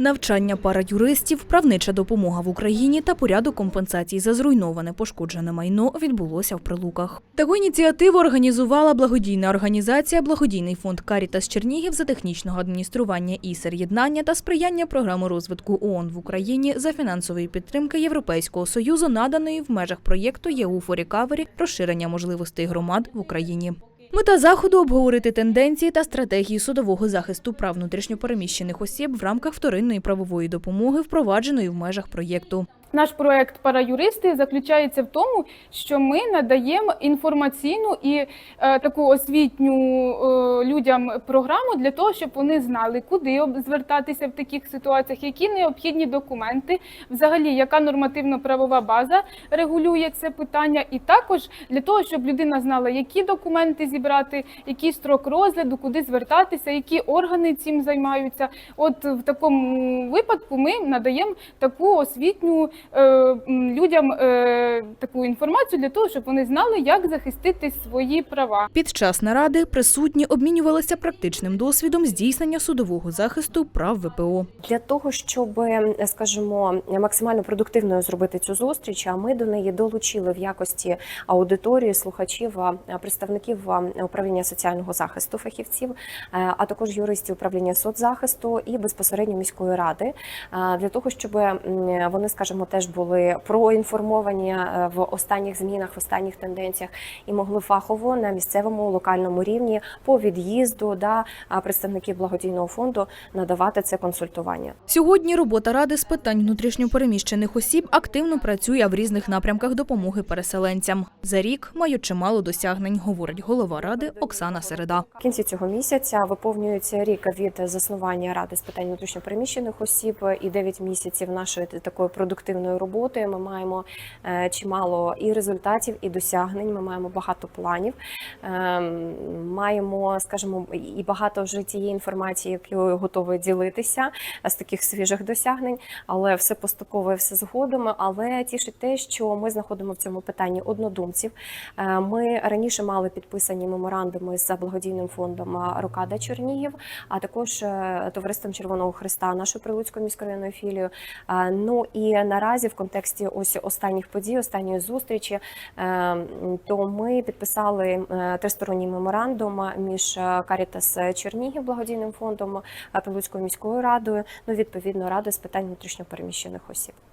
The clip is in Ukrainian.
Навчання параюристів, правнича допомога в Україні та порядок компенсацій за зруйноване пошкоджене майно відбулося в Прилуках. Таку ініціативу організувала благодійна організація Благодійний фонд Карітас Чернігів за технічного адміністрування і єднання та сприяння програми розвитку ООН в Україні за фінансової підтримки Європейського союзу, наданої в межах проєкту ЄУ Recovery розширення можливостей громад в Україні. Мета заходу обговорити тенденції та стратегії судового захисту прав внутрішньопереміщених осіб в рамках вторинної правової допомоги, впровадженої в межах проєкту. Наш проект Параюристи заключається в тому, що ми надаємо інформаційну і е, таку освітню е, людям програму для того, щоб вони знали, куди звертатися в таких ситуаціях, які необхідні документи, взагалі яка нормативно-правова база регулює це питання, і також для того, щоб людина знала, які документи зібрати, який строк розгляду, куди звертатися, які органи цим займаються. От в такому випадку ми надаємо таку освітню людям е, таку інформацію для того, щоб вони знали, як захистити свої права. Під час наради присутні обмінювалися практичним досвідом здійснення судового захисту прав ВПО. Для того, щоб, скажімо, максимально продуктивною зробити цю зустріч, а ми до неї долучили в якості аудиторії слухачів, представників управління соціального захисту фахівців, е, а також юристів управління соцзахисту і безпосередньо міської ради, е, для того, щоб вони, скажімо, теж були проінформовані е, в останніх змінах, в останніх тенденціях і могли фахово на місцевому локальному рівні по від'їзду да, представників благодійного фонду надавати це консультування. Сьогодні робота ради з питань внутрішньопереміщених осіб активно працює в різних напрямках допомоги переселенцям. За рік мають чимало досягнень, говорить голова ради Оксана Середа. В кінці цього місяця виповнюється рік від заснування ради з питань внутрішньопереміщених осіб і 9 місяців нашої такої продуктивної роботи. Ми маємо е, чимало і результатів, і досягнень. Ми маємо багато планів. Ем, Маємо, скажімо, і багато вже тієї інформації, якою готові ділитися з таких свіжих досягнень, але все поступово все згодом. Але тішить те, що ми знаходимо в цьому питанні однодумців. Е, Ми раніше мали підписані меморандуми з благодійним фондом Рокада Чернігів, а також е, товариством Червоного Христа, нашою прилуцькою міськрайонною філією. Ну і наразі в контексті ось останніх подій, останньої зустрічі, е, то ми підписали е, тристоронній меморандум між е, Карітас Чернігів благодійним фондом, та Прилуцькою міською радою, ну відповідно радою з питань внутрішньопереміщених осіб.